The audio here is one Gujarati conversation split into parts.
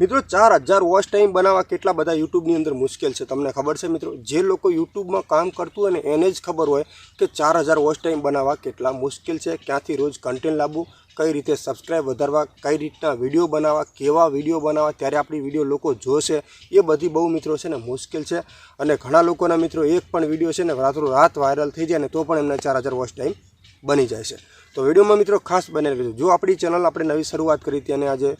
મિત્રો, ચાર હજાર વોચ ટાઈમ બનાવવા કેટલા બધા યુટ્યુબની અંદર મુશ્કેલ છે તમને ખબર છે મિત્રો? જે લોકો યુટ્યુબમાં કામ કરતું હોય ને એને જ ખબર હોય કે ચાર હજાર વોચ ટાઈમ બનાવવા કેટલા મુશ્કેલ છે, ક્યાંથી રોજ કન્ટેન્ટ લાવવું, કઈ રીતે સબસ્ક્રાઈબ વધારવા, કઈ રીતના વીડિયો બનાવવા, કેવા વીડિયો બનાવવા, ત્યારે આપણી વીડિયો લોકો જોશે. એ બધી બહુ મિત્રો છે ને મુશ્કેલ છે. અને ઘણા લોકોના મિત્રો એક પણ વીડિયો છે ને રાત્રો રાત વાયરલ થઈ જાય ને તો પણ એમને ચાર હજાર વોચ ટાઈમ બની જાય છે. તો વિડીયોમાં મિત્રો ખાસ બને રહેજો જો આપણી ચેનલ આપણે નવી શરૂઆત કરી હતી અને આજે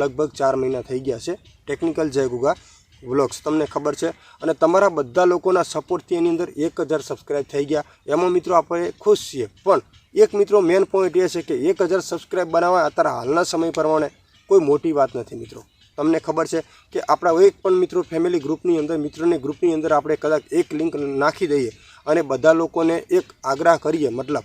લગભગ ચાર મહિના થઈ ગયા છે, ટેકનિકલ જય ગુગા વ્લોગ્સ, તમને ખબર છે. અને તમારા બધા લોકોના સપોર્ટથી એની અંદર એક હજાર સબસ્ક્રાઈબ થઈ ગયા. એમાં મિત્રો આપણે ખુશ છીએ. પણ એક મિત્રો મેન પોઈન્ટ એ છે કે એક હજાર સબસ્ક્રાઈબ બનાવવા અત્યારે હાલના સમય પ્રમાણે કોઈ મોટી વાત નથી મિત્રો. તમને ખબર છે કે આપણા એક પણ મિત્રો ફેમિલી ગ્રુપની અંદર, મિત્રોની ગ્રુપની અંદર આપણે કદાચ એક લિંક નાખી દઈએ અને બધા લોકોને એક આગ્રહ કરીએ. મતલબ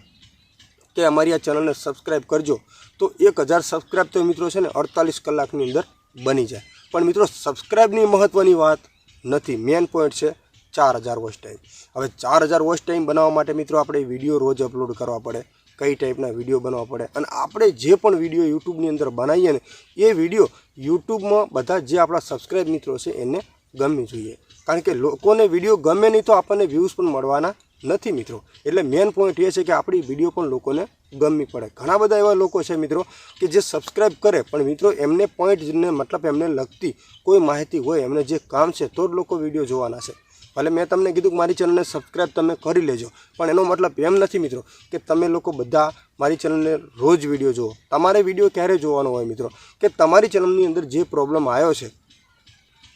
કે અમારી આ ચેનલને સબસ્ક્રાઈબ કરજો. તો એક હજાર સબસ્ક્રાઈબ તો મિત્રો છે ને અડતાલીસ કલાકની અંદર બની જાય. પણ મિત્રો સબસ્ક્રાઈબની મહત્ત્વની વાત નથી. મેન પોઈન્ટ છે ચાર હજાર વોચ ટાઈમ હવે ચાર હજાર વોચ ટાઈમ બનાવવા માટે મિત્રો આપણે વીડિયો રોજ અપલોડ કરવા પડે. કઈ ટાઈપના વીડિયો બનાવવા પડે. અને આપણે જે પણ વીડિયો યુટ્યુબની અંદર બનાવીએ ને, એ વીડિયો યુટ્યુબમાં બધા જે આપણા સબસ્ક્રાઈબ મિત્રો છે એને ગમવી જોઈએ. કારણ કે લોકોને વીડિયો ગમે નહીં તો આપણને વ્યૂઝ પણ મળવાના નથી મિત્રો. એટલે મેન પોઈન્ટ એ છે કે આપણી વીડિયો પણ લોકોને ગમવી પડે. ઘણા બધા એવા લોકો છે મિત્રો કે જે સબસ્ક્રાઇબ કરે, પણ મિત્રો એમને પોઈન્ટને મતલબ એમને લગતી કોઈ માહિતી હોય, એમને જે કામ છે તો જ લોકો વીડિયો જોવાના છે. ભલે મેં તમને કીધું કે મારી ચેનલને સબસ્ક્રાઈબ તમે કરી લેજો, પણ એનો મતલબ એમ નથી મિત્રો કે તમે લોકો બધા મારી ચેનલને રોજ વીડિયો જુઓ. તમારે વીડિયો ક્યારે જોવાનો હોય મિત્રો? કે તમારી ચેનલની અંદર જે પ્રોબ્લેમ આવ્યો છે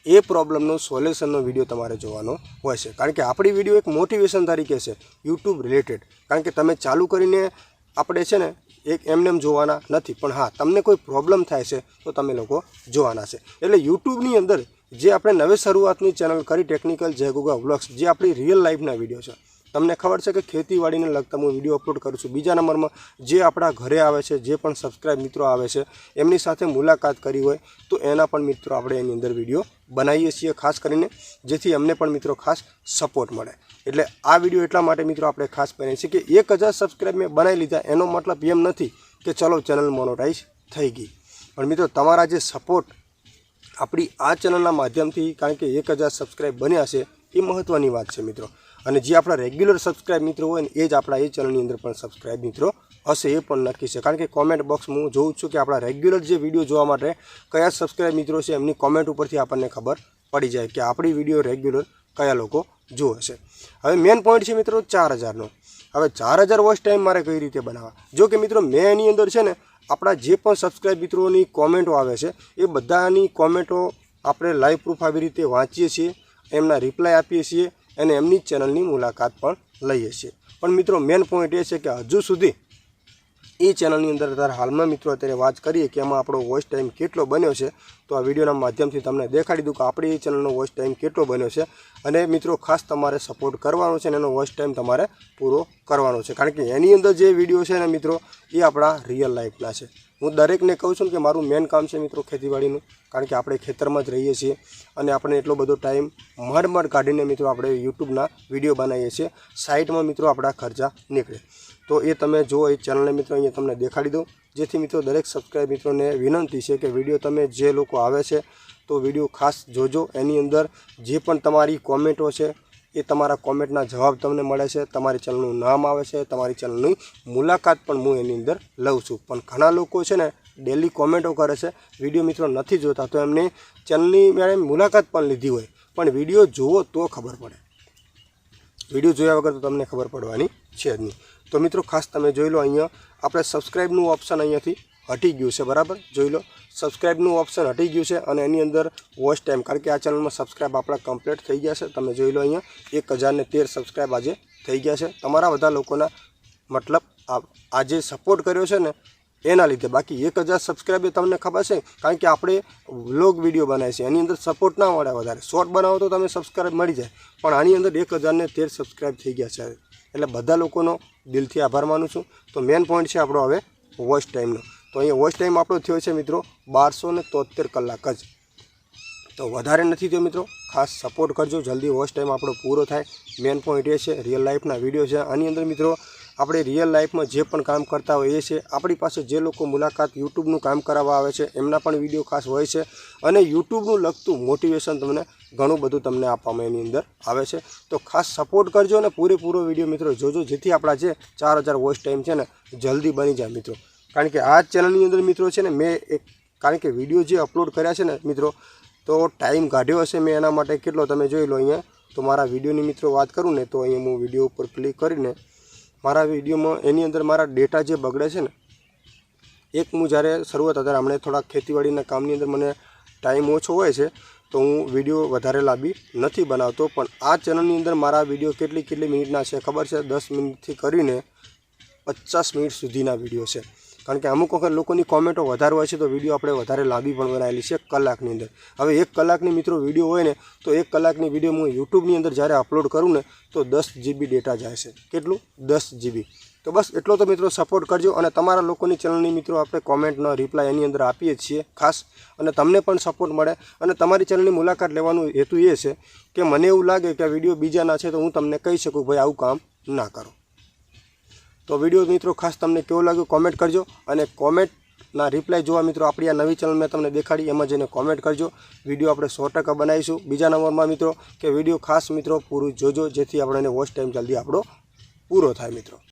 એ પ્રોબ્લેમનો સોલ્યુશનનો વીડિયો તમારે જોવાનો હોય છે. કારણ કે આપણી વીડિયો એક મોટિવેશન તરીકે છે, યુટ્યુબ રિલેટેડ. કારણ કે તમે ચાલુ કરીને આપણે છે ને એક એમનેમ જોવાના નથી. પણ હા, તમને કોઈ પ્રોબ્લેમ થાય છે, તો તમે લોકો જોવાના છે. એટલે યુટ્યુબની અંદર જે આપણે નવી શરૂઆતની ચેનલ કરી, ટેકનિકલ જય ગુગા વ્લોગ્સ, જે આપણી રિયલ લાઈફના વીડિયો છે તમને ખબર છે કે ખેતીવાડીને લગતા હું વીડિયો અપલોડ કરું છું. બીજા નંબરમાં જે આપણા ઘરે આવે છે, જે પણ સબસ્ક્રાઈબ મિત્રો આવે છે, એમની સાથે મુલાકાત કરી હોય તો એના પણ મિત્રો આપણે એની અંદર વીડિયો બનાવીએ છીએ, ખાસ કરીને જેથી એમને પણ મિત્રો ખાસ સપોર્ટ મળે. એટલે આ વીડિયો એટલા માટે મિત્રો આપણે ખાસ બનાવીએ છીએ કે એક હજાર સબસ્ક્રાઈબ મેં બનાવી લીધા, એનો મતલબ એમ નથી કે ચલો ચેનલ મોનોટાઈઝ થઈ ગઈ. પણ મિત્રો તમારા જે સપોર્ટ આપણી આ ચેનલના માધ્યમથી કારણ કે એક હજાર સબસ્ક્રાઈબ બન્યા છે, એ મહત્ત્વની વાત છે મિત્રો. અને જે આપણા રેગ્યુલર સબસ્ક્રાઈબ મિત્રો હોય ને, એ જ આપણા એ ચેનલની અંદર પણ સબસ્ક્રાઈબ મિત્રો હશે, એ પણ નક્કી છે. કારણ કે કોમેન્ટ બોક્સ હું જોઉં છું કે આપણા રેગ્યુલર જે વીડિયો જોવા માટે કયા સબસ્ક્રાઈબ મિત્રો છે, એમની કોમેન્ટ ઉપરથી આપણને ખબર પડી જાય કે આપણી વીડિયો રેગ્યુલર કયા લોકો જુએ છે. હવે મેન પોઈન્ટ છે મિત્રો ચાર હજારનો. હવે ચાર હજાર વોચ ટાઈમ મારે કઈ રીતે બનાવવા? જો કે મિત્રો મેં એની અંદર છે ને, આપણા જે પણ સબસ્ક્રાઈબ મિત્રોની કોમેન્ટો આવે છે, એ બધાની કોમેન્ટો આપણે લાઈવ પ્રૂફ આવી રીતે વાંચીએ છીએ, એમના રિપ્લાય આપીએ છીએ અને એમની ચેનલની મુલાકાત પણ લઈએ છીએ. પણ મિત્રો મેન પોઈન્ટ એ છે કે હજુ સુધી એ ચેનલની અંદર અત્યારે હાલમાં મિત્રો અત્યારે વાત કરીએ કે એમાં આપણો વોઇસ ટાઈમ કેટલો બન્યો છે, તો આ વિડીયોના માધ્યમથી તમને દેખાડી દઉં કે આપણી ચેનલનો વોઇસ ટાઈમ કેટલો બન્યો છે અને મિત્રો ખાસ તમારે સપોર્ટ કરવાનો છે અને એનો વોઇસ ટાઈમ તમારે પૂરો કરવાનો છે. કારણ કે એની અંદર જે વીડિયો છે ને મિત્રો, એ આપણા રિયલ લાઈફના છે. હું દરેકને કહું છું કે મારું મેન કામ છે મિત્રો ખેતીવાડીનું, કારણ કે આપણે ખેતરમાં જ રહીએ છીએ અને આપણે એટલો બધો ટાઈમ મડ મડ કાઢીને મિત્રો આપણે યુટ્યુબના વીડિયો બનાવીએ છીએ. સાઇટમાં મિત્રો આપણા ખર્ચા નીકળે. તો એ તમે જુઓ એ ચેનલને મિત્રો અહીંયા તમને દેખાડી દઉં. જેથી મિત્રો દરેક સબસ્ક્રાઈબ મિત્રોને વિનંતી છે કે વીડિયો તમે જે લોકો આવે છે તો વીડિયો ખાસ જોજો. એની અંદર જે પણ તમારી કોમેન્ટો છે એ તમારા કોમેન્ટના જવાબ તમને મળે છે. તમારી ચેનલનું નામ આવે છે. તમારી ચેનલની મુલાકાત પણ હું એની અંદર લઉં છું. પણ ઘણા લોકો છે ને ડેલી કોમેન્ટો કરે છે. વીડિયો મિત્રો નથી જોતા તો એમને ચેનલની મેં મુલાકાત પણ લીધી હોય. પણ વીડિયો જુઓ તો ખબર પડે. વીડિયો જોયા વગર તો તમને ખબર પડવાની છે જ નહીં. તો મિત્રો ખાસ તમે જોઈ લો અહીંયા, આપણે સબસ્ક્રાઈબનું ઓપ્શન અહીંયાથી હટી ગયું છે, બરાબર? જોઈ લો સબસ્ક્રાઈબનું ઓપ્શન હટી ગયું છે અને એની અંદર વોચ ટાઈમ કારણ કે આ ચેનલમાં સબસ્ક્રાઈબ આપણા કમ્પ્લીટ થઈ ગયા છે. તમે જોઈ લો અહીંયા, એક હજારને તેર સબસ્ક્રાઈબ આજે થઈ ગયા છે. તમારા બધા લોકોના મતલબ આ આ સપોર્ટ કર્યો છે ને એના લીધે. બાકી એક હજાર સબસ્ક્રાઈબ એ તમને ખબર છે, કારણ કે આપણે વ્લોગ વીડિયો બનાવીએ છીએ. એની અંદર સપોર્ટ ના મળે વધારે. શોર્ટ બનાવો તો તમે સબસ્ક્રાઈબ મળી જાય. પણ આની અંદર એક હજારને તેર સબસ્ક્રાઈબ થઈ ગયા છે. એટલે બધા લોકોનો દિલથી આભાર માનું છું. તો મેન પોઈન્ટ છે આપણો હવે વોચ ટાઈમનો તો અહીંયા વોચ ટાઈમ આપણો થયો છે મિત્રો બારસો ને તોતેર કલાક જ. તો વધારે નથી થયો મિત્રો. ખાસ સપોર્ટ કરજો. જલ્દી વોચ ટાઈમ આપણો પૂરો થાય. મેન પોઈન્ટ એ છે રિયલ લાઈફના વીડિયો છે. આની અંદર મિત્રો આપણે રિયલ લાઈફમાં જે પણ કામ કરતા હોય એ છે આપણી પાસે જે લોકો મુલાકાત યુટ્યુબનું કામ કરાવવા આવે છે, એમના પણ વીડિયો ખાસ હોય છે. અને યુટ્યુબનું લગતું મોટિવેશન તમને ઘણું બધું તમને આપવામાં એની અંદર આવે છે. તો ખાસ સપોર્ટ કરજો અને પૂરેપૂરો વીડિયો મિત્રો જોજો, જેથી આપણા જે ચાર હજાર વોઇસ ટાઈમ છે ને, જલ્દી બની જાય મિત્રો. કારણ કે આ ચેનલની અંદર મિત્રો છે ને, મેં એક, કારણ કે વીડિયો જે અપલોડ કર્યા છે ને મિત્રો, તો ટાઈમ કાઢ્યો હશે મેં એના માટે. કેટલો તમે જોઈ લો અહીંયા. તો મારા વિડીયોની મિત્રો વાત કરું ને, તો અહીંયા હું વીડિયો ઉપર ક્લિક કરીને મારા વિડીયોમાં એની અંદર મારા ડેટા જે બગડે છે ને, એક હું જ્યારે શરૂઆત અત્યારે હમણાં થોડાક ખેતીવાડીના કામની અંદર મને ટાઈમ ઓછો હોય છે, તો હું વીડિયો વધારે લાંબી નથી બનાવતો. પણ આ ચેનલની અંદર મારા વીડિયો કેટલી કેટલી મિનિટના છે ખબર છે? દસ મિનિટથી કરીને પચાસ મિનિટ સુધીના વીડિયો છે. કારણ કે અમુક વખત લોકોની કોમેન્ટો વધારે હોય છે તો વીડિયો આપણે વધારે લાંબી પણ બનાવેલી છે એક કલાકની અંદર. હવે એક કલાકની મિત્રો વીડિયો હોય ને, તો એક કલાકની વીડિયો હું યુટ્યુબની અંદર જ્યારે અપલોડ કરું ને, તો દસ જીબી ડેટા જાય છે. કેટલું? દસ જીબી. તો બસ એટલો તો મિત્રો સપોર્ટ કરજો અને તમારા લોકોની ચેનલની મિત્રો આપણે કોમેન્ટનો રિપ્લાય એની અંદર આપીએ છીએ ખાસ. અને તમને પણ સપોર્ટ મળે. અને તમારી ચેનલની મુલાકાત લેવાનું હેતુ એ છે કે મને એવું લાગે કે વીડિયો બીજાના છે તો હું તમને કહી શકું ભાઈ આવું કામ ના કરો. તો વીડિયો મિત્રો ખાસ તમને કેવો લાગ્યો કોમેન્ટ કરજો અને કોમેન્ટના રિપ્લાય જોવા મિત્રો આપણી આ નવી ચેનલ મેં તમને દેખાડી, એમાં જઈને કોમેન્ટ કરજો. વીડિયો આપણે સો ટકા બનાવીશું. બીજા નંબરમાં મિત્રો કે વીડિયો ખાસ મિત્રો પૂરું જોજો, જેથી આપણને વોચ ટાઈમ જલ્દી આપણો પૂરો થાય મિત્રો.